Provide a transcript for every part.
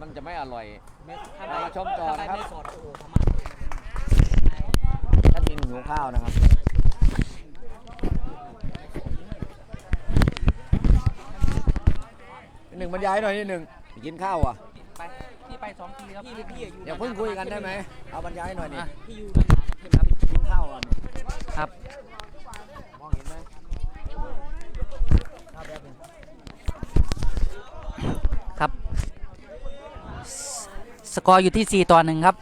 มันจะไม่อร่อยไม่ถ้าเรามาชมต่อนะครับไม่สดโอ้โหพม่าท่านทินหิวข้าวนะครับ หนึ่งบรรยายหน่อยนิดหนึ่งกินข้าวอะ ไปพี่ไปสองทีครับพี่พี่อยู่อย่าเพิ่งคุยกันได้ไหมเอาบรรยายหน่อยดิอะพี่อยู่นานๆใช่ไหมครับกินข้าวก่อน ครับ มองเห็นไหมข้าวแบบหนึง ครับส สกอร์อยู่ที่ 4 ต่อหนึ่งครับ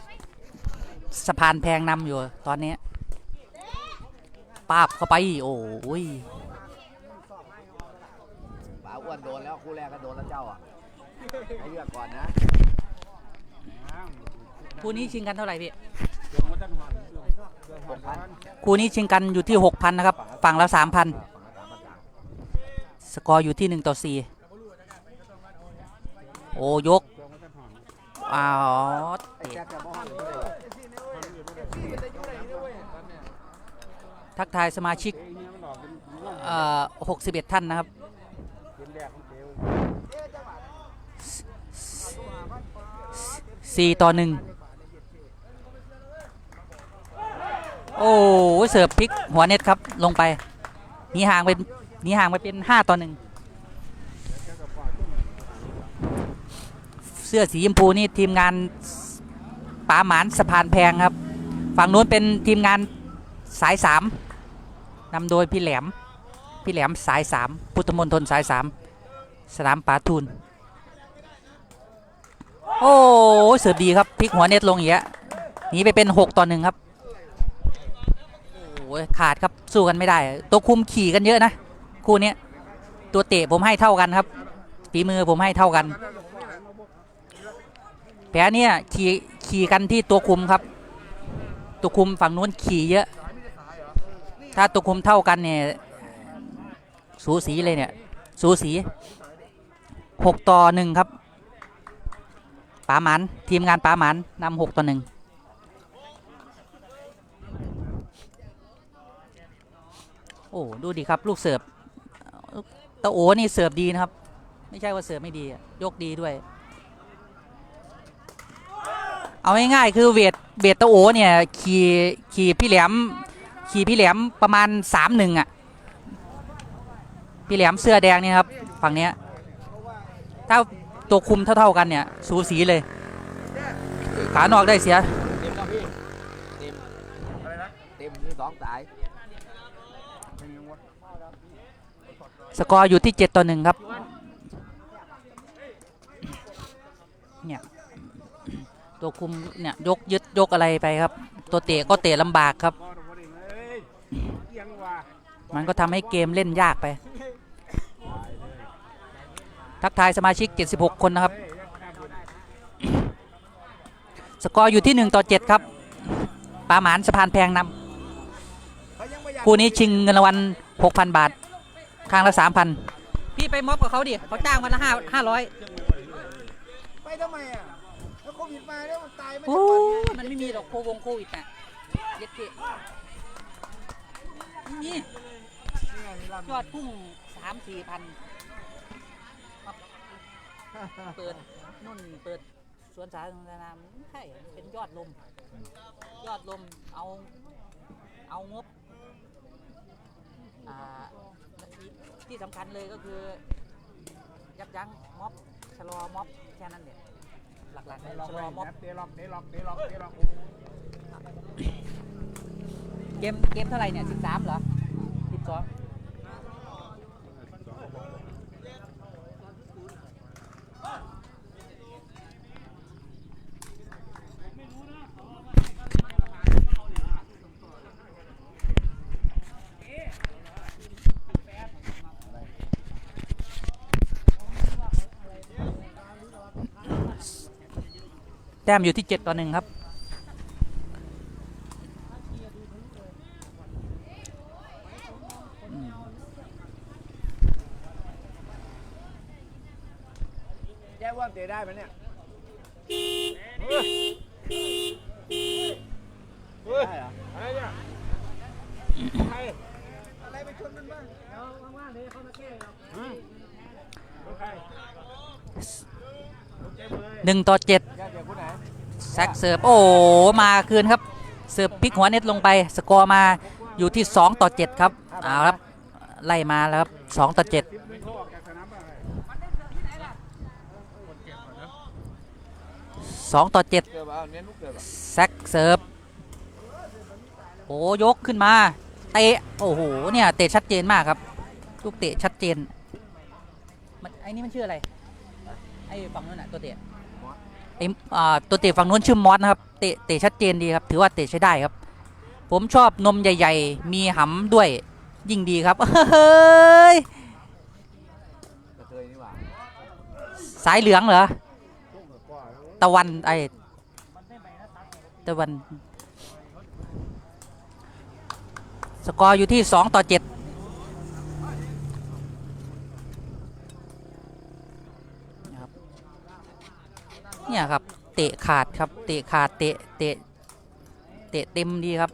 สะพานแพงนำอยู่ตอนนี้ปาบเข้าไป โอ้ยป๋าอ้วนโดนแล้วคู่แรกก็โดนแล้วเจ้าอะให้เลือกก่อนนะคู่นี้ชิงกันเท่าไหร่พี่หกพันคู่นี้ชิงกันอยู่ที่ 6,000 นะครับ ฝั่งละ3,000ฝั่งละสามพันสามสกอร์อยู่ที่ 1 ต่อ 4 โอ้ยก อ้าวไอ้แจ็คจะมองอยู่เลยทักทายสมาชิกเอ่อ61ท่านนะครับ สี่ต่อหนึ่งโอ้ เสิร์ฟพลิกหัวเน็ตครับ ลงไป นี่ห่างเป็นนี่ห่างไปเป็นห้าต่อหนึ่ง สื้อสีชมพูนี่ทีมงานป๋าหมานสะพานแพงครับ ฝั่งนู้นเป็นทีมงานสายสามนำโดยพี่แหลม พี่แหลมสายสามพุทธมณฑลสายสามสนามป่าทูนโอ้เสิร์ฟดีครับพลิกหัวเน็ตลงอย่างเงี้ยหนีไปเป็น 6 ต่อหนึ่งครับโอ้ยขาดครับสู้กันไม่ได้ ตัวคุมขี่กันเยอะนะ คู่นี้ตัวเตะผมให้เท่ากันครับฝีมือผมให้เท่ากัน แผลเนี่ยขี่ขี่กันที่ตัวคุมครับ ตัวคุมฝั่งนู้นขี่เยอะ ถ้าตัวคุมเท่ากันเนี่ยสูสีเลยเนี่ย สูสีหกต่อหนึ่งครับป๋าหมันทีมงานป๋าหมันนำหกต่อหนึ่งโอ้ดูดิครับ ลูกเสิร์ฟตะโอนี่เสิร์ฟดีนะครับ ไม่ใช่ว่าเสิร์ฟไม่ดี ยกดีด้วย เอาง่ายๆคือเวทเวทตะโอเนี่ยขี่ขี่พี่แหลมขี่พี่แหลมประมาณสามหนึ่งอะพี่แหลมเสื้อแดงเนี่ยครับฝั่งเนี้ยถ้าตัวคุมเท่าๆกันเนี่ยสูสีเลย ขานอกได้เสียเต็มแล้วพี่เต็มอะไรนะเต็มมีสองสายสกอร์อยู่ที่ 7 ต่อหนึ่งครับ เนี่ย ตัวคุมเนี่ยยกยึดยกอะไรไปครับ ตัวเตะก็เตะลำบากครับ มันก็ทำให้เกมเล่นยากไป ทักทายสมาชิก 76 คนนะครับ สกอร์อยู่ที่ 1 ต่อ 7 ครับปาหมานสะพานแพงนำคู่นี้ชิงเงินรางวัล 6,000 บาท ข้างละ 3,000 พี่ไปม็อบกับเขาดิเขาจ้างวันละห้าห้าร้อยไปทำไมอะแล้ วโควิดมาแล้วมันตายไม่โอ้ได้วันไงมันไม่มีหรอกโควงโควิดน่ะเย็ดเกะไม่มียอดพุ่งสามสี่พันเปิดนุ่นเปิดสวนสาธารณะไม่ใช่เป็นยอดลม ยอดลมเอาเอางบอ่าที่ที่สำคัญเลยก็คือ ยับยั้งม็อบชะลอม็อบแค่นั้นเนี่ย หลักๆเลยชะลอม็อบเตะล็อกเตะล็อกเตะล็อกเตะล็อกเกมเกมเท่าไหร่เนี่ยสิบสามเหรอสิบสอง แต้มอยู่ที่เจ็ดต่อหนึ่งครับ แจ้ว่าเตะได้ไหมเนี่ยได้เหรออะไรเนี่ยใครอะไรไปชนมันบ้างเดี๋ยวว่างๆเลยเขามาแก้เราใครหนึ่งต่อเจ็ด ซกเสิร์ฟโอ้มาคืนครับเสิร์ฟพลิกหัวเน็ตลงไป สกอร์มาอยู่ที่ 2 ต่อ 7 ครับเอาครับไล่มาแล้วครับ2ต่อ7 2ต่อ7เกิดว่าเน้นลูกเกิดแซกเสิร์ฟโอ้ยกขึ้นมาเตะโอ้โหเนี่ยเตะชัดเจนมากครับ ลูกเตะชัดเจนมันไอ้นี่มันชื่ออะไรไอ้ฝั่งนู้นน่ะตัวเตะ ตัวเตะฝั่งนู้นชื่อมอสนะครับเตะเตะชัดเจนดีครับถือว่าเตะใช้ได้ครับ ผมชอบนมใหญ่ ๆ มีหำด้วยยิ่งดีครับเฮ้ยสายเหลืองเหรอตะวันไอตะวัน สกอร์อยู่ที่ 2 ต่อ 7 นะครับ เนี่ยครับ เตะขาดครับ เตะขาดเตะเตะเตะเต็มดีครับ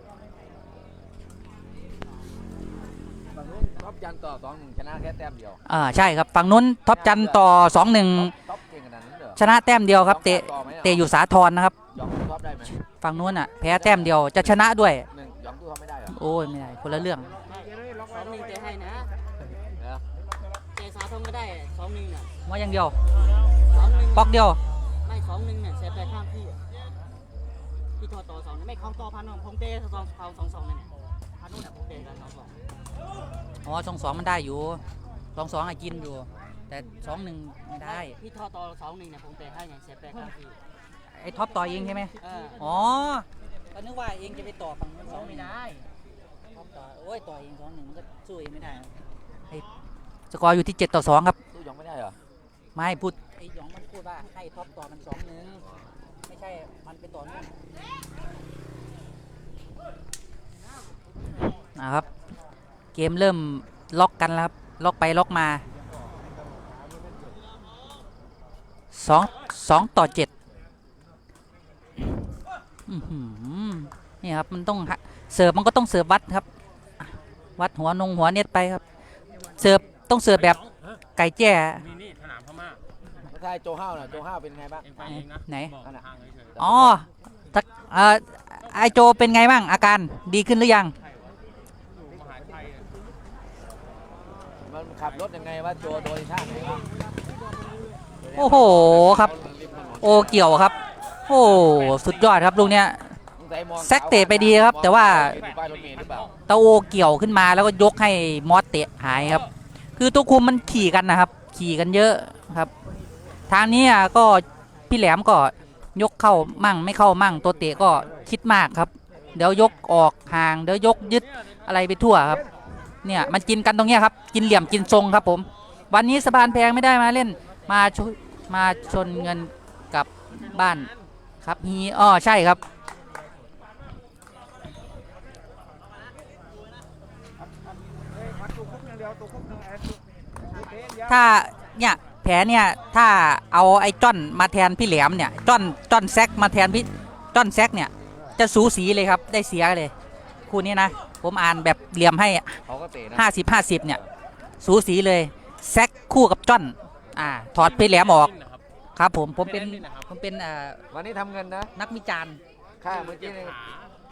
ฝั่งนู้นท็อปยันต่อสองหนึ่งชนะแค่แต้มเดียวอ่าใช่ครับฝั่งนู้นท็อปจันทร์ต่อ2-1ท็อปท็อปเก่งขนาดนั้นเหรอชนะแต้มเดียวครับ เตะเตะอยู่สาทรนะครับยอมตู้ท็อปได้ไหมฝั่งนู้นอะแพ้แต้มเดียวจะชนะด้วยหนึ่งยอมตู้ท็อปไม่ได้เหรอโอ้ยไม่ได้คนละเรื่องสองหนึ่งเตะให้นะเนอะเตะสาทงก็ได้สองหนึ่งน่ะว่าอย่างเดียวสองหนึ่งปอกเดียวไม่ส องหนึ่งเนี่ยเสียไปข้างพี่อะพี่ทอต่อสองไม่คล้องต่อพันของผมเตะสองเขาสองสองเนี่ยพันนู่นน่ะผมเตะกันสองสองอ๋อสองสองมันได้อยู่สองสองอะกินอยู่ แต่สองหนึ่งไม่ได้พี่ทอต่อสองหนึ่งเนี่ยผมเตะให้ไงเสียไปข้างพี่ไอ้ท็อปต่อเองใช่ไหมเอออ๋อก็นึกว่าเองจะไปต่อฝั่งนู้นสองไม่ได้ท็อปต่อโอ้ยต่อเองสองหนึ่งมันก็สู้เองไม่ได้ไอ้สกอร์อยู่ที่เจ็ดต่อสองครับตู้ยอมไม่ได้เหรอไม่พูด ไอ้หยองมันพูดว่าให้ท็อปต่อมันสองหนึ่งไม่ใช่มันไปต่อนู่นนะครับ เกมเริ่มล็อกกันแล้วครับ ล็อกไปล็อกมาสองสองต่อเจ็ดนี่ครับ มันต้องเสิร์ฟมันก็ต้องเสิร์ฟวัดครับ วัดหัวนงหัวเน็ตไปครับ เสิร์ฟต้องเสิร์ฟแบบไก่แจ้ ใช่โจห้าวน่ะโจห้าวเป็นไงบ้าง เองไปเองนะไหน บอกทางเฉยอ๋อทักเอ่อไอโจเป็นไงบ้างอาการดีขึ้นหรือยังๆมหาชัยอะมันขับรถยังไงวะโจโดนท่าไหนวะโอ้โหครับ โอเกี่ยวครับ โอ้สุดยอดครับลูกเนี้ย สงสัยมองแซกเตะไปดีครับแต่ว่าอยู่ป้ายรถเมล์หรือเปล่าตะโอเกี่ยวขึ้นมาแล้วก็ยกให้มอสเตะหายครับ คือตัวคุมมันขี่กันนะครับ ขี่กันเยอะครับ ทางนี้อะก็พี่แหลมก็ยกเข้ามั่งไม่เข้ามั่งตัวเตะก็คิดมากครับ เดี๋ยวยกออกห่างเดี๋ยวยกยึดอะไรไปทั่วครับ เนี่ยมันกินกันตรงเนี้ยครับกินเหลี่ยมกินทรงครับผม วันนี้สะพานแพงไม่ได้มาเล่นมาชมาชนเงินกับบ้านครับฮีอ้อใช่ครับถ้าเนี่ย ผลเนี่ยถ้าเอาไอ้จ้อนมาแทนพี่แหลมเนี่ยจ้อนจ้อนแซกมาแทนพี่จ้อนแซกเนี่ยจะสูสีเลยครับได้เสียเลยคู่นี้นะผมอ่านแบบเหลี่ยมให้เขาก็เตะนะ50 50เนี่ยสูสีเลยแซกคู่กับจ้อนอ่าถอดพี่แหลมออกนะครับครับผมผมเป็นพี่แหลมนี่นะครับผมเป็นเอ่อวันนี้ทำเงินนะนักวิจารณ์ค่าเมื่อกี้เนี่ย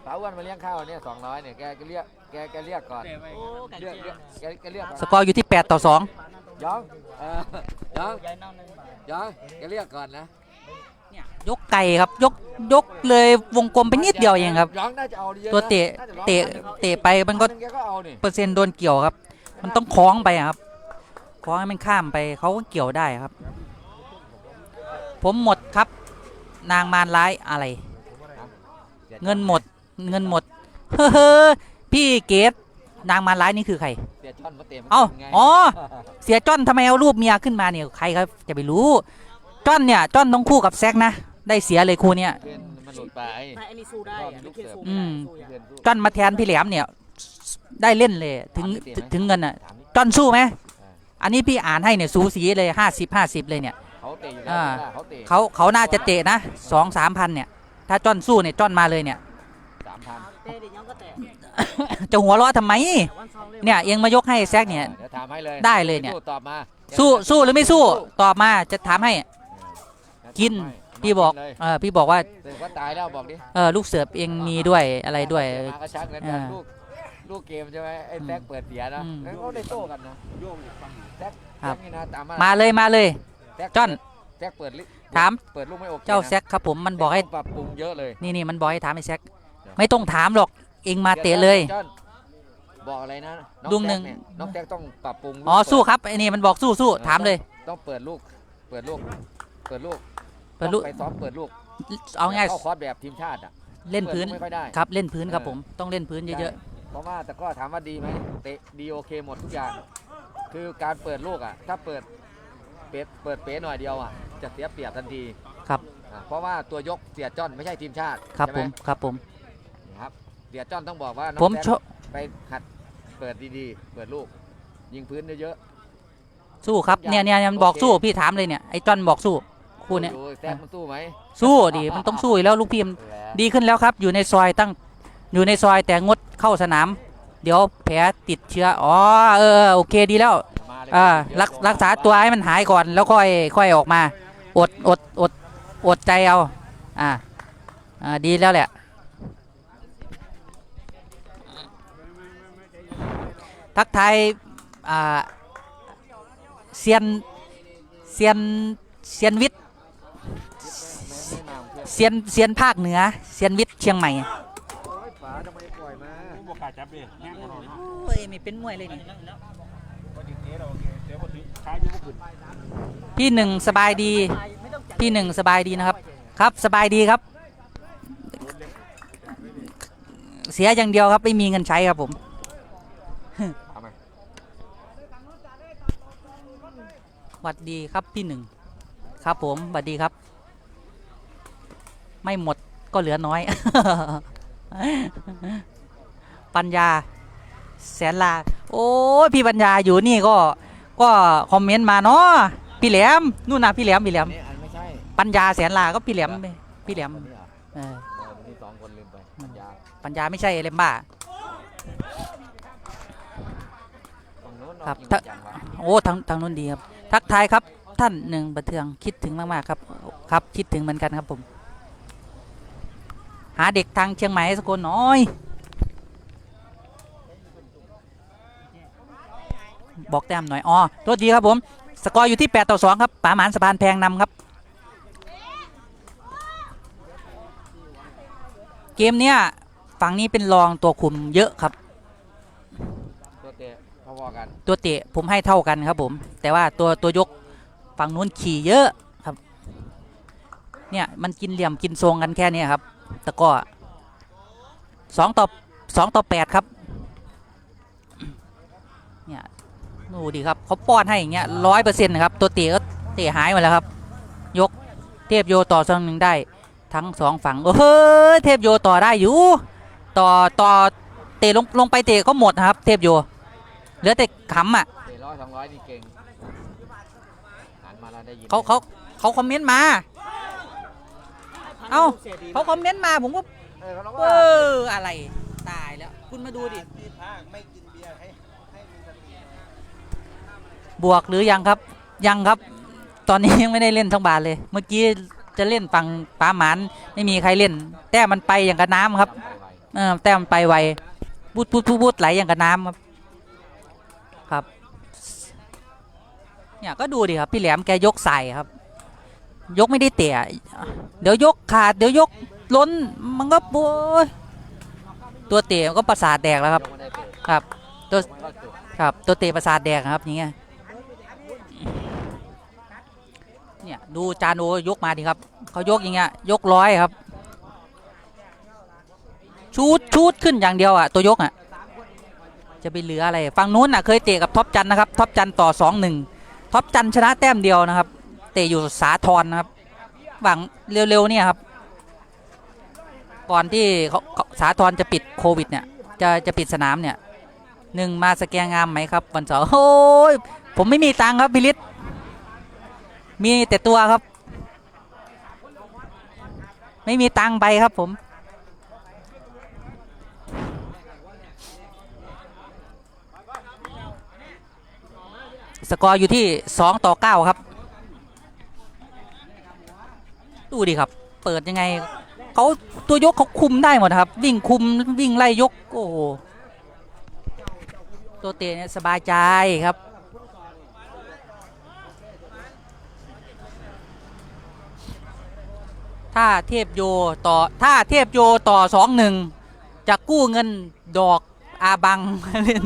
สาวอ้วนมาเลี้ยงข้าวเนี่ยสองร้อยเนี่ยแกก็เรียกแกแกเรียกก่อนเตะไปโอ้ไก่เรียกเจี๊เรียยกแกแกเรียกก่อนสกอร์อยู่ที่ 8 ต่อ 2ยองเออ ยองยายน้องหนึ่งบาทยองแกเรียกก่อนนะเนี่ยยกไก่ครับยกยกเลยวงกลมไปนิดเดียวเองครับยองน่าจะเอาดียอะนะตัวเตะน่าจร้องเตะพันหนึ่งเตะไปมันก็พัหงแกก็เอานี่เปอร์เซ็นต์โดนเกี่ยวครับ มันต้องคล้องไปอะครับคล้องให้มันข้ามไปเขาก็เกี่ยวได้ครับ ผมหมดครับ นางมารร้ายอะไร เงินหมดเงินหมดเฮ้อพี่เกต นางมารร้ายนี่คือใคร เสียช่อนมาเตะมันเอ้าไงอ๋อ เสียจ้อนทำไมเอารูปเมียขึ้นมาเนี่ยใครครับจะไปรู้จ้อนเนี่ยจ้อนต้องคู่กับแซกนะได้เสียเลยคู่เนี้ยเพื่อนมันหลุดไป ไม่อันนี้สู้ได้อะไม่เคียสู้อืไม่มได้สู้อย่าง เพื่อนสู้จ้อนมาแทนพี่แหลมเนี่ยได้เล่นเลยถึงถามพี่เต๋ไหมถึงเงินอะถามดิจ้อนสู้ไหมอ่าอันนี้พี่อ่านให้เนี่ยสูสีเลยห้าสิบห้าสิบเลยเนี่ย เขาเตะอยู่แล้วอ่า เขาเตะเขาเขาน่าจะเตะนะสองสามพันเนี่ย ถ้าจ้อนสู้เนี่ยจ้อนมาเลยเนี่ย สามพัน เตะดิยังก็เตะ จะหัวเราะทำไมแต่วันเสาร์เลยเนี่ยเองมายกให้แซกเนี่ย เดี๋ยวถามให้เลยได้เลยเนี่ยสู้ตอบมาสู้สู้หรือไม่สู้ตอบมาจะถามให้ถกินไม่พี่บอกมาเลยเออพี่บอกว่าเสือว่าตายแล้วบอกดิเออลูกเสือเองมีด้วยอะไรด้วย มากระชักแล้วอ่าลูกลูกเกมใช่ไหมไอ้แซกเปิดเสียนะอืม แล้วเขาได้โต้กันนะแซกครับแซกนี่นะตามมาเลยมาเลยแซกจ้อนแซกเปิดลิถาม เปิดลูกไม่โอเคเจ้านะแซกครับผมมันบอกให้ต้องปรับปรุงเยอะเลย นี่นี่มันบอกให้ถามไอ้แซกเดี๋ยวไม่ต้องถามหรอก เองมาเตะเลย จ้อนบอกอะไรนะน้อลุงหนึ่งแซกเยน้องแซกต้องปรับปรุงลูกอ๋อเปิดสู้ครับไอ้นี่มันบอกสู้สู้ถามเลย ต้องเปิดลูก เปิดลูก เปิดลูกเปิดลูก ต้องไปซ้อมเปิดลูกเอาง่ายเข้าคอร์สแบบทีมชาติอะเล่นพื้นปิดลูกไม่ค่อยได้ ครับเล่นพื้นครับเออ ผมต้องเล่นพื้นเยอะเพราะว่าแต่ก็ถามว่าดีไหมเตะดีโอเคหมดทุกอย่าง คือการเปิดลูกอะ ถ้าเปิดเปิดเปิดเป๊ะหน่อยเดียวอะ จะเสียเปรียบทันทีครับอะเพราะว่าตัวยกเสียจ้อนไม่ใช่ทีมชาติๆครับใช่ผไหมครับผม นะครับ เสียจ้อนต้องบอกว่าน้องผมแซคชอบไปหัดเปิดดีๆ เปิดลูก ยิงพื้นเยอะ สู้ครับเนี่ยเนี่ยมันบอกโอเค สู้พี่ถามเลยเนี่ยไอ้จอนบอกสู้ๆคู่เนี้ยดูแซกมันสู้ไหมสู้ดิมันต้องสู้อยู่แล้วลูกพี่มัน แหละดีขึ้นแล้วครับ อยู่ในซอยตั้ง อยู่ในซอยแต่งดเข้าสนาม เดี๋ยวแผลติดเชื้อ อ๋อ เออ โอเคดีแล้วมาเลยอ่าเยอะรักรักษาตัวให้มันหายก่อน แล้วค่อยค่อยออกมา อดอดอดอดใจเอา อ่า อ่า ดีแล้วแหละ ทักทายอ่าเซียนเซียนเซียนวิทย์ไม่มาเพื่อนเซียนเซียนภาคเหนือเซียนวิทย์เชียงใหม่โอ้ยป๋าทำไมปล่อยมาบวกกาจับดิแง่ของเราเนาะโอ้ยไม่เป็นมวยเลยนี่ก็ดีเทสเราโอเคเดี๋ยวพอถึงช้าเยอะก็ขึ้นพี่หนึ่งสบายดี พี่หนึ่งสบายดีนะครับ ครับสบายดีครับ เสียอย่างเดียวครับไม่มีเงินใช้ครับผม เอามา หวัดดีครับพี่หนึ่งครับผมหวัดดีครับ ไม่หมดก็เหลือน้อย ปัญญา แสนลา โอ้ยพี่ปัญญาอยู่นี่ก็ ก็คอมเมนต์มาเนาะพี่แหลมนู่นนะพี่แหลมพี่แหลอัมนนี้อันไม่ใช่ปัญญาแสนลาก็พี่แหลมพี่แหลมอันนี้เหรอเออเออมีสองคนลืมไปปัญญาปัญญาไม่ใช่เลมบ้าฝั่งโน้นครับเอาถ้าจริงจังวะโอ้ทางทางนู้นดีครับ ทักทายครับท่านหนึ่งประเทืองคิดถึงมากๆครับครับคิดถึงเหมือนกันครับผม หาเด็กทางเชียงใหม่สักคนหน่อย บอกแต้มหน่อยอ๋อตัวดีครับผม สกอร์อยู่ที่8ต่อ2ครับป่าหมานสะพานแพงนำครับ เกมเนี้ยฝั่งนี้เป็นรองตัวคุมเยอะครับ พอๆกันตัวเตะผมให้เท่ากันครับผม แต่ว่าตัวตัวยกฝั่งนู้นขี่เยอะครับ เนี่ยมันกินเหลี่ยมกินทรงกันแค่เนี้ยครับตะกร้อสองต่อสองต่อแปดครับเนี่ยดูดิครับเขาป้อนให้อย่างเงี้ยร้อยเปอร์เซ็นต์นะครับ ตัวเตะก็เตะหายหมดแล้วครับ ยกเทพโยต่อสองหนึ่งได้ทั้งสองฝั่งโอ้โหเทพโยต่อได้อยู่ ต่อต่อเตะลงลงไปเตะก็หมดนะครับ เทพโย เหลือแต่ขำอะเตะร้อยสองร้อยนี่เก่งหันมาแล้วได้ยินเขาเขาเขาคอมเมนต์มา เอ้าเขาคอมเมนต์มาผมก็เออเขาร้องเอว่าออะไรตายแล้ว คุณมาดูดิบวกหรือยังครับ ยังครับ ตอนนี้ยังไม่ได้เล่นทั้งบาทเลย เมื่อกี้จะเล่นฝั่งปาหมานไม่มีใครเล่น แต้มมันไปอย่างกับน้ำครับ จำไปไว้เออแต้มมันไปไวพูดพูดพูดพูดไหลอย่างกับน้ำครับ ครับ เนี่ยก็ดูดิครับ พี่แหลมแกยกใส่ครับ ยกไม่ได้เตะเดี๋ยวยกขาด เดี๋ยวยกล้นมันก็โอ้ยตัวเตะมันก็ประสาทแดกแล้วครับ ครับ ตัวครับตัวเตะประสาทแดกครับอย่างเงี้ยเนี่ยดูจานโอยกมาดิครับเขายกอย่างเงี้ยยกร้อยครับ ชูดชูดขึ้นอย่างเดียวอะตัวยกอะ จะไปเหลืออะไรฝั่งนู้นอะเคยเตะกับท็อปจันนะครับท็อปจันต่อสองหนึ่งท็อปจันชนะแต้มเดียวนะครับ เตะอยู่สาทรนะครับหวังเร็วๆเนี่ยครับ ก่อนที่เขาสาทรจะปิดโควิดเนี่ยจะจะปิดสนามเนี่ยหนึ่งมาสแกนงามไหมครับวันเสาร์โอ้ยผมไม่มีตังค์ครับพิลิศมีแต่ตัวครับ ไม่มีตังค์ไปครับผม สกอร์อยู่ที่ 2 ต่อ 9 ครับ ดูดิครับ เปิดยังไงเขาตัวยกเขาคุมได้หมดครับ วิ่งคุมวิ่งไล่ยก โอ้โหตัวเตะเนี่ยสบายใจครับถ้าเทพโยต่อถ้าเทพโยต่อสองหนึ่งจะกู้เงินดอกอาบังเล่น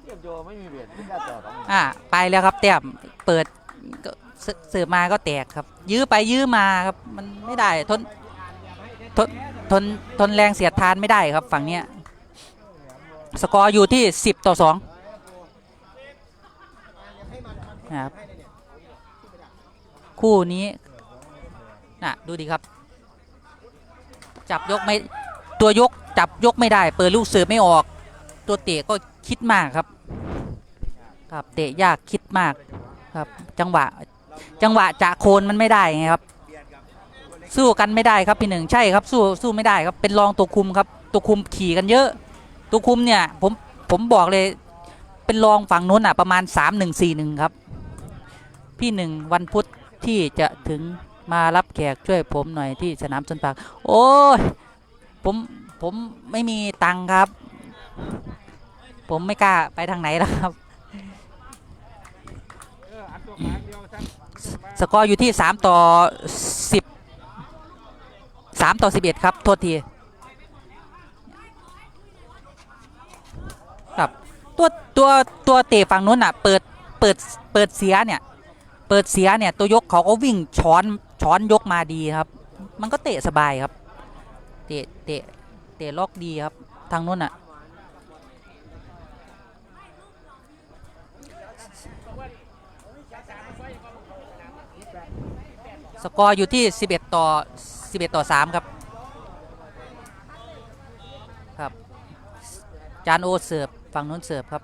เทียบโยไม่มีเบียดไม่ กล้าจอดหรอกอะไปแล้วครับแต้มเปิดเสเสิร์ฟมาก็แตกครับ ยื้อไปยื้อมาครับ มันไม่ได้ทนทนทนทนแรงเสียดทานไม่ได้ครับฝั่งเนี้ยสกอร์อยู่ที่ 10 ต่อ2นะครับคู่นี้น่ะดูดิครับ จับยกไม่ตัวยกจับยกไม่ได้ เปิดลูกเสือไม่ออก ตัวเตะก็คิดมากครับ ครับเตะยากคิดมากครับ จังหวะจังหวะจะโคนมันไม่ได้ไงครับ สู้กันไม่ได้ครับพี่หนึ่งใช่ครับสู้สู้ไม่ได้ครับเป็นรองตัวคุมครับ ตัวคุมขี่กันเยอะ ตัวคุมเนี่ยผมผมบอกเลยเป็นรองฝั่งนู้นอะประมาณ3 1 4 1ครับ พี่หนึ่งวันพุธที่จะถึงมารับแขกช่วยผมหน่อยที่สนามชนปากโอ้ยผมผมไม่มีตังค์ครับ ผมไม่กล้าไปทางไหนแล้วครับ เอออัดตัวขาเดียว สกอร์อยู่ที่ 3 ต่อ 10 3 ต่อ 11 ครับ โทษที ครับ ตัว ตัว ตัวเตะฝั่งนู้นอะ เปิด เปิด เปิดเสียเนี่ย เปิดเสียเนี่ย ตัวยกเขาก็วิ่งช้อน ช้อนยกมาดีครับ มันก็เตะสบายครับ เตะ เตะ เตะล็อกดีครับ ทางนู้นอะ สกอร์อยู่ที่ 11 ต่อ 11 ต่อ 3 ครับ ครับ จานโอเสิร์ฟฝั่งนู้นเสิร์ฟครับ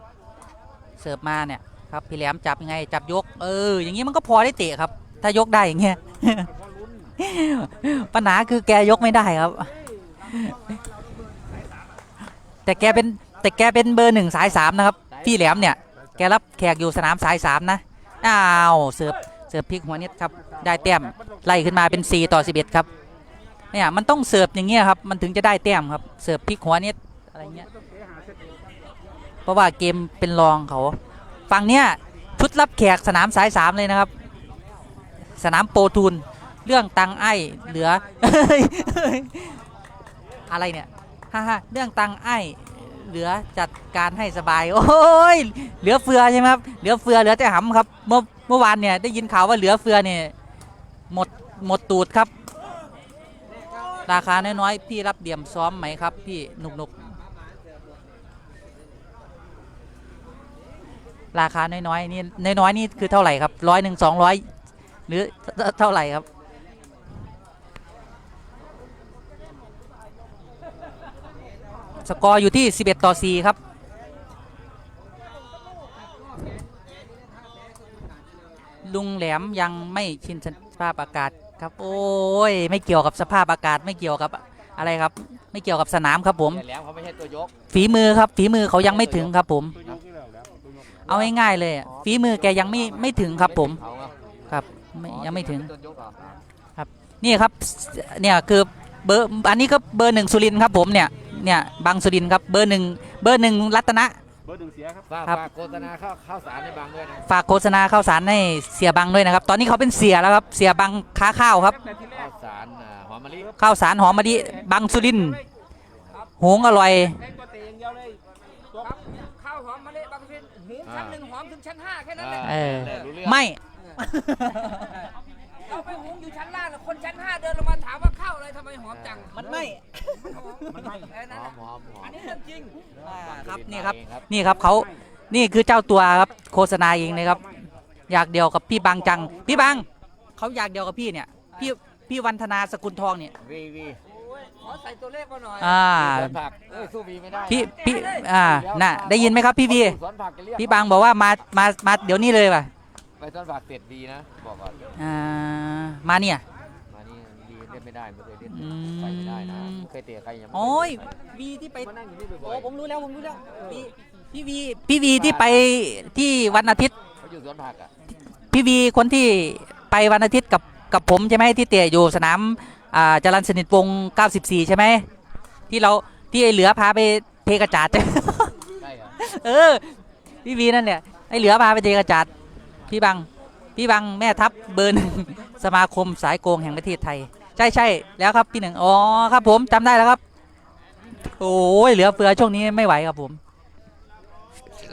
เสิร์ฟมาเนี่ยครับพี่แหลมจับยังไง จับยก เออ อย่างนี้มันก็พอได้เตะครับ ถ้ายกได้อย่างเงี้ย ปัญหาคือแกยกไม่ได้ครับ แต่แกเป็นแต่แกเป็นเบอร์หนึ่งสายสามนะครับ พี่แหลมเนี่ย แกรับแขกอยู่สนามสายสามนะ อ้าว เสิร์ฟ เสิร์ฟพลิกหัวน็ตครับ ได้แต้มไล่ขึ้นมาเป็น 4 ต่อ 11 ครับเนี่ยมันต้องเสิร์ฟอย่างเงี้ยครับมันถึงจะได้แต้มครับเสิร์ฟพลิกหัวเน็ตอะไรเงี้ยเพราะว่าเกมเป็นรองเขาฝั่งเนี้ยชุดรับแขกสนามสายสามเลยนะครับ สนามโปรทูนเรื่องตังไอ้เหลืออะไรเนี่ยฮ่าฮ่าเรื่องตังไอ้เหลือจัดการให้สบาย โอ้ยเหลือเฟือใช่ไหมครับเหลือเฟือเหลือแต่หำครับ เมื่อเมื่อวานเนี่ยได้ยินข่าวว่าเหลือเฟือเนี่ย หมดหมดตูดครับ ราคาน้อยๆพี่รับเดี่ยมซ้อมไหมครับ พี่หนุกหนุกๆราคาน้อยๆนี่น้อยๆนี่คือเท่าไหร่ครับร้อยหนึ่งสองร้อยหรือเท่าไหร่ครับสกอร์อยู่ที่ 11 ต่อ 4 ครับ ลุงแหลมยังไม่ชินส ภาพอากาศครับ โอ้ยไม่เกี่ยวกับสภาพอากาศไม่เกี่ยวกับอะไรครับ ไม่เกี่ยวกับสนามครับผมแต่แล้วเขาไม่ใช่ตัวยก ฝีมือครับ ฝีมือเขายังไม่ถึงครับผมตัวยกนี่แหละแล้วตัวยกเอาง่ายๆเลยอะฝีมือแกยังไม่ไม่ถึงครับผมเขาอะครับไม่ยังไม่ถึง ตัวยกเหรอนี่ครับเนี่ยคือเบอร์อันนี้ก็เบอร์หนึ่งสุรินทร์ครับผมเนี่ยเนี่ยบางสุรินทร์ครับเบอร์หนึ่งเบอร์หนึ่งรัตนะเบอร์หนึ่งเสียครับ ฝากครับ ฝากโฆษณาข้าวข้าวสารในบางด้วยนะฝากโฆษณาข้าวสารให้เสียบังด้วยนะครับ ตอนนี้เขาเป็นเสียแล้วครับ เสียบังค้าข้าวครับแต่ที่แรข้ากวสารอ่าหอมมะลิข้าวสารหอมมะลิบังสุรินทร์หุงอร่อยแรงตัวเตะอย่างเดียวเลยตัวข้าวหอมมะลิบางทีหูชั้นหนึ่งหอมถึงชั้นห้าแค่นั้นแหละ เออแต่รู้เรื่องไม่ เราไปหุงอยู่ชั้นล่างแล้วคนชั้นห้าเดินลงมาถามว่าข้าวอะไรทำไมหอมจังมันไม่ มันไม่เออนั่นหอน่ะมหอมหอมอันนี้เรื่องจริงครับบางนี่ครับเองนี่ครับเขานี่คือเจ้าตัวครับโฆษณาเองนะครับ อยากเดียวกับพี่บางจัง พี่บางเขาอยากเดียวกับพี่เนี่ยพี่พี่วันธนาสกุลทองเนี่ยวีวีขอใส่ตัวเลขมาหน่อยอ่าสวนผักเอ้ยสู้วีไม่ได้นะพี่พี่อ่าน่ะได้ยินไหมครับพี่วีสวนผักจะเรียกพี่บางบอกว่ามามามาเดี๋ยวนี้เลยป่ะ ไปสวนผักเสร็จดีนะ บอกก่อน อ่ามาเนี่ย มานี่ดีเล่นไม่ได้ไม่เคยเล่นอืม ไปไม่ได้นะไม่เคยเตะใครยังไม่เคโอ้ยเตะใครวีที่ไปมานั่งอยู่นี่บ่โอ้อยผมรู้แล้วผมรู้แล้ววีพี่วีพี่วีที่ไปที่วันอาทิตย์เขาอยู่สวนผักอะพี่วีคนที่ไปวันอาทิตย์กับกับผมใช่ไหมที่เตะอยู่สนามอ่าจรันสนิทวงศ์94 ใช่ไหมที่เราที่ไอเหลือพาไปเทกระจาด ใช่เหรอเออพี่วีนั่นเนี่ยไอเหลือพาไปเทกระจาด พี่บัง พี่บังแม่ทัพเบอร์หนึ่งสมาคมสายโกงแห่งประเทศไทย ใช่ใช่แล้วครับพี่หนึ่งอ๋อครับผมจำได้แล้วครับ โอ้ยเหลือเฟือช่วงนี้ไม่ไหวครับผม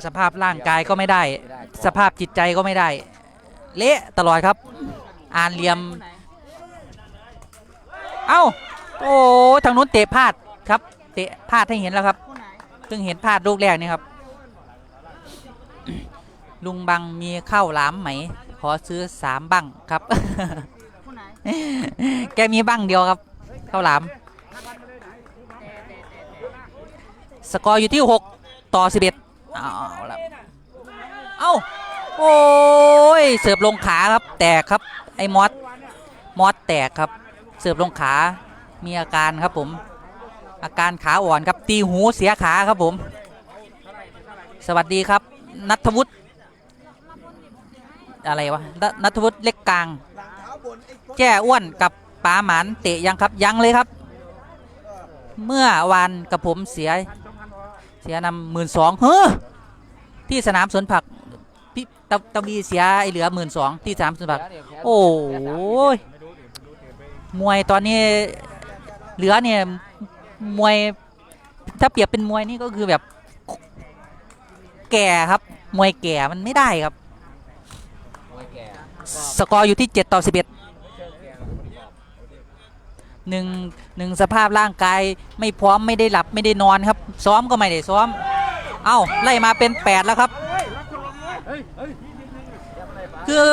สภาพร่างกายก็ไม่ได้ สภาพจิตใจก็ไม่ได้ เละตลอดครับ อ่านเหลี่ยม เอ้าโอ้ทางนู้นเตะพลาดครับ เตะพลาดให้เห็นแล้วครับผู้ไหนเพิ่งเห็นพลาดลูกแรกนี่ครับ ลุงบังมีข้าวหลามไหม ขอซื้อสามบังครับผู้ไหนแกมีบังเดียวครับข้าวหลาม สกอร์อยู่ที่ 6 ต่อ 11เอาละเอ้า โอ้ย เสิร์ฟลงขาครับ แตกครับ ไอ้มอส มอสแตกครับ เสิร์ฟลงขา มีอาการครับผม อาการขาอ่อนครับ ตีหูเสียขาครับผม สวัสดีครับ นัทวุฒิ อะไรวะนนัทวุฒิเล็กกลาง แจ้อ้วนกับป๋าหมานเตะยังครับยังเลยครับ เมื่อวานกับผมเสีย เสียนำหมื่นสองเฮ้อที่สนามสวนผักพี่ตะตะบีเสียไอเหลือหมื่นสองที่สนามสวนผัก โอ้ยมวยตอนนี้เหลือเนี่ยมวยถ้าเปรียบเป็นมวยนี่ก็คือแบบแก่ครับ มวยแก่มันไม่ได้ครับ สกอร์อยู่ที่ 7 ต่อ 11 หนึ่งหนึ่งสภาพร่างกายไม่พร้อมไม่ได้หลับไม่ได้นอนครับ ซ้อมก็ไม่ได้ซ้อม เอ้าไล่มาเป็น 8 แล้วครับ คือ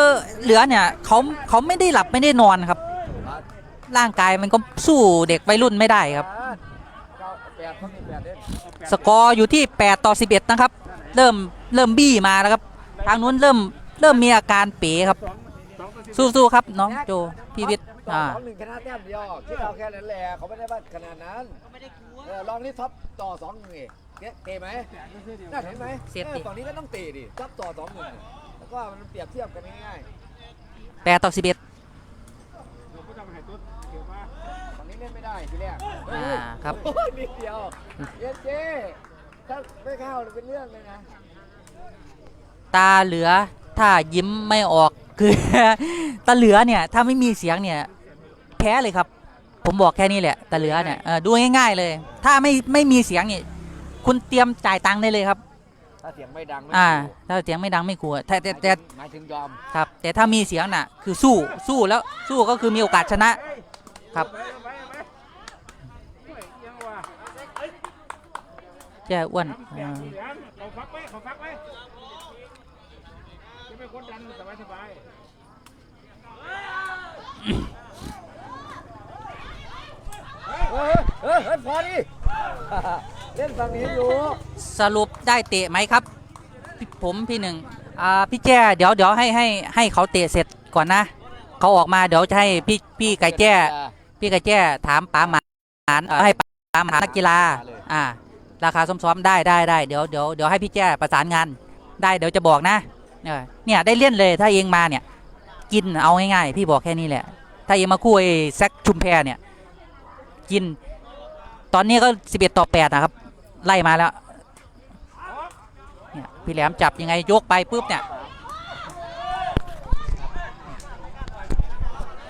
เหลือเนี่ยเขาเขาไม่ได้หลับไม่ได้นอนครับ ร่างกายมันก็สู้เด็กวัยรุ่นไม่ได้ครับเก้าแปดเขามีแปดเด้สกอร์อยู่ที่ 8 ต่อ 11 นะครับ เริ่มเริ่มบี้มาแล้วครับ ทางนู้นเริ่มเริ่มมีอาการเป๋ครับ สู้ๆครับ น้องโจพี่วิทย์อ่า สองหนึ่งชนะแต้มเดียวคิดเอาแค่นั้นแหละเขาไม่ได้ว่าขนาดนั้นเออลองนี่ท็อปต่อสองหนึ่งเองเตะไหมน่าเห็นไหมเสียบดิ ออฝั่งนี้ก็ต้องเตะดิท็อปต่อสองหนึ่งแล้วก็มันเปรียบเทียบกันง่าย8ต่อ11เราก็จะไปหาตัวเกี่ยวว่าๆฝั่งนี้เล่นไม่ได้ทีแรกอ่าครับโอ้ยนิดเดียวเยเจ๊ถ้าไม่เข้าเป็นเรื่องเลยนะตาเหลือถ้ายิ้มไม่ออก คือตาเหลือเนี่ยถ้าไม่มีเสียงเนี่ยแพ้เลยครับ ผมบอกแค่นี้แหละตาเหลือเนี่ยเออดูง่าย ๆเลย ถ้าไม่ไม่มีเสียงเนี่ยคุณเตรียมจ่ายตังค์ได้เลยครับ ถ้าเสียงไม่ดังไม่อ่าถูกถ้าเสียงไม่ดังไม่กลัวแต่แต่แต่หมายถึงยอมครับ แต่ถ้ามีเสียงน่ะ คือสู้สู้แล้วสู้ก็คือมีโอกาสชนะครับยังว่าแจ้อ้วนแดอ่างเหลืองเขาฟักไว้เขาฟักไว้จะไม่ กดดันสบายสบายเฮ้ยเฮ้ยเฮ้ยพอดิเล่นฝั่งนี้อยู่สรุปได้เตะไหมครับพี่ผมพี่หนึ่งอ่าพี่แจ้เดี๋ยวเดี๋ยวให้ให้ให้เขาเตะเสร็จก่อนนะเขาออกมาเดี๋ยวจะให้พี่พี่ไก่แจ้ พี่ไก่แจ้ถามป๋าหมานเอ่อให้ป๋าหมานนักกีฬาอ่าราคาซ้อมๆได้ได้ได้เดี๋ยวเดี๋ยวเดี๋ยวให้พี่แจ้ประสานงานได้เดี๋ยวจะบอกนะ เนี่ยได้เล่นเลยถ้าเองมาเนี่ย กินเอาง่ายๆพี่บอกแค่นี้แหละ ถ้าเองมาคู่ไอ้แซคชุมแพเนี่ย กิน ตอนนี้ก็11ต่อ8นะครับ ไล่มาแล้วเนี่ยพี่แหลมจับยังไงยกไปปุ๊บเนี่ย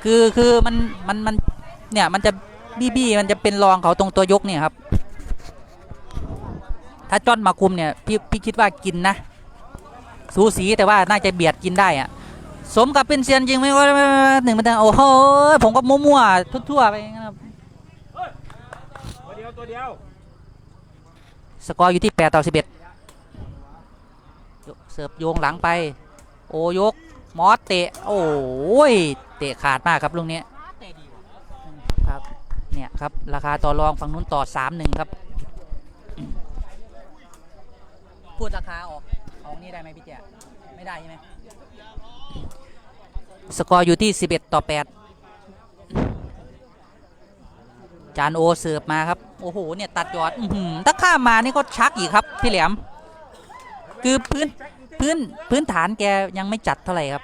คือคือมันมันมันเนี่ยมันจะบี้บี้มันจะเป็นรองเขาตรงตัวยกเนี่ยครับ ถ้าจ้อนมาคุมเนี่ยพี่พี่คิดว่ากินนะ สูสีแต่ว่าน่าจะเบียดกินได้อะสมกับเป็นเซียนจริงไหมว่าหนึ่งมันโอ้โหผมก็มั่วๆทั่วๆไปอย่างนั้นครับ ตัวเดียวตัวเดียวสกอร์อยู่ที่ 8 ต่อ 11ยกเสิร์ฟโยงหลังไป โอยก มอสเตะ โอ้ย เตะขาดมากครับลูกนี้เตะดีว่ะครับ เนี่ยครับ ราคาต่อรองฝั่งนู้นต่อ 3-1 ครับ พูดราคาออก เอานี่ได้ไหมพี่แจ๊ไม่ได้ใช่ไหมสกอร์อยู่ที่ 11 ต่อ 8 จานโอเสิร์ฟมาครับ โอ้โห เนี่ย ตัดยอดถ้าข้ามมานี่ก็ชักอีกครับ พี่แหลม คือพื้นพื้นพื้นฐานแกยังไม่จัดเท่าไหร่ครับ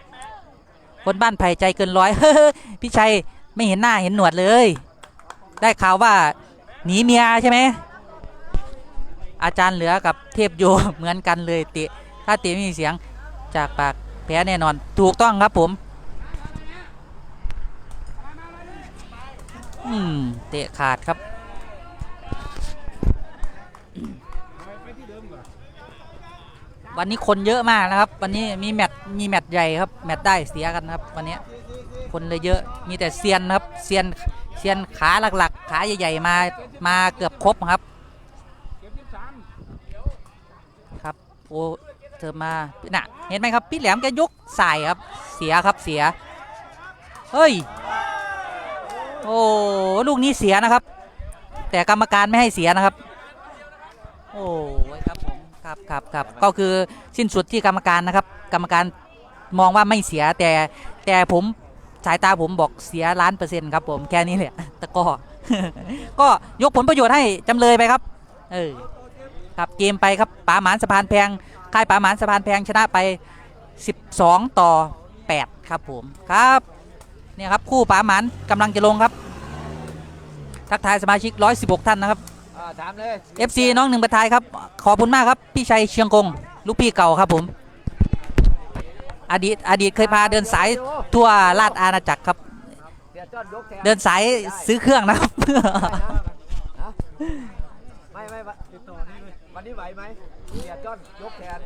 คนบ้านไผ่ใจเกินร้อยพี่ชัยไม่เห็นหน้าเห็นหนวดเลย ได้ข่าวว่าหนีเมียใช่ไหมอาจารย์เหลือกับเทพโยเหมือนกันเลยเตะ ถ้าเตะไม่มีเสียงจากปากแพ้แน่นอนถูกต้องครับผมอืมเตะขาดครับวันนี้คนเยอะมากนะครับ วันนี้มีแมตมีแมตใหญ่ครับแมตได้เสียกันครับ วันนี้คนเลยเยอะมีแต่เซียนครับเซียนเซียนขาหลักๆ ขาใหญ่ๆมามาเกือบครบครับ ครับโอ เธอมาน่ะเห็นไหมครับพี่แหลมแกยกสายครับเสียครับเสียเฮ้ยโอ้ลูกนี้เสียนะครับ แต่กรรมการไม่ให้เสียนะครับ โอ้ยครับผมครับครับครับก็คือสิ้นสุดที่กรรมการนะครับ กรรมการมองว่าไม่เสียแต่แต่ผมสายตาผมบอกเสียล้านเปอร์เซ็นต์ครับผมแค่นี้แหละแต่ก็ก็ยกผลประโยชน์ให้จำเลยไปครับ เออครับเกมไปครับป๋าหมานสะพานแพง ค่ายป๋าหมานสะพานแพงชนะไป 12 ต่อ 8 ครับผมครับเนี่ยครับคู่ป๋าหมานกำลังจะลงครับ ทักทายสมาชิก 116 ท่านนะครับอ่าถามเลย FC น้องหนึ่งประทายครับ ขอบคุณมากครับ พี่ชัยเชียงกง ลูกพี่เก่าครับผม อดีตอดีตเคยพาเดินสายทั่วลาดอาณาจักรครับเดี๋ยวจอดยกแทนเดินสายซื้อเครื่องนะครับฮะไม่ไม่วันวันนี้ไหวไหม เดี๋ยวจอดยกแทน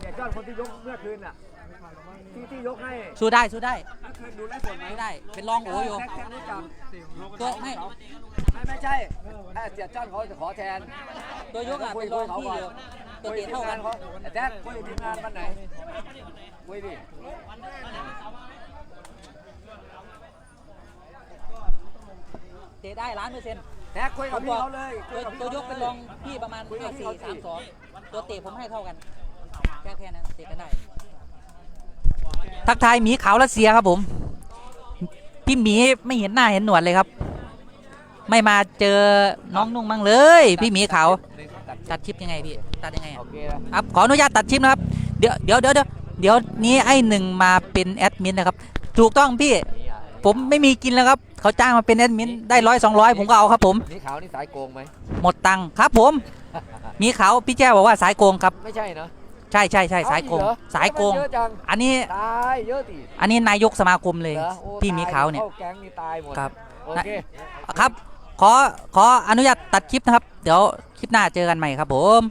เดี๋ยวจอดคนที่ยกเมื่อคืนอะที่ที่ยกให้สู้ได้สู้ได้เคยดูไลฟ์สดไหมสู้ได้ เป็นรองโออยู่แท็กแท็กรู้จักตัวไม่ไม่ไม่ใช่เอ่อเสียจ้อนเขาจะขอแทนตัวยกอะเป็นรองพี่อยู่ตัวเตะเท่ากันเขาแจ็คคุยกับทีมงานวันไหนคุยดิเตะได้ล้านเปอร์เซ็นต์แท็กคุยผกับมพี่บอกเขาเลยตัวตัวยกเป็นรองพี่ประมาณคุยกับพี่สี่เขาสิสามสอง ตัวเตะผมให้เท่ากันแค่แค่นั้นเตะกันได้ ทักทายหมีขาวรัสเซียครับผม พี่หมีไม่เห็นหน้าเห็นหนวดเลยครับ ไม่มาเจอน้องนุ่งมั่งเลย พี่หมีขาวตัดตัดคลิปยังไงพี่ตัดยังไงโออะเคแล้วครับขออนุญาตตัดคลิปนะครับเดี๋ยวเดี๋ยวเดี๋ยวเดี๋ยวเดี๋ยวนี้ไอ้หนึ่งมาเป็นแอดมินนะครับ ถูกต้องพี่นี่อะผมไม่มีกินแล้วครับ เขาจ้างมาเป็นแอดมินได้ร้อยสองร้อยผมก็เอาครับผม นี่ขาวนี่สายโกงไหม หมดตังค์ครับผม มีเขาพี่แจ้บอกว่าสายโกงครับ ไม่ใช่เนาะใช่ใช่ใช่สายโกงเอ้เหรอสายโกง เยอะจังอันนี้ตายเยอะดิอันนี้นายกสมาคมเลยเหรอโอ้พี่หมีขาวเนี่ยเข้าแก๊งนี่ตายหมดครับโอเคครับ ขอขออนุญาตตัดคลิปนะครับ เดี๋ยวคลิปหน้าเจอกันใหม่ครับผม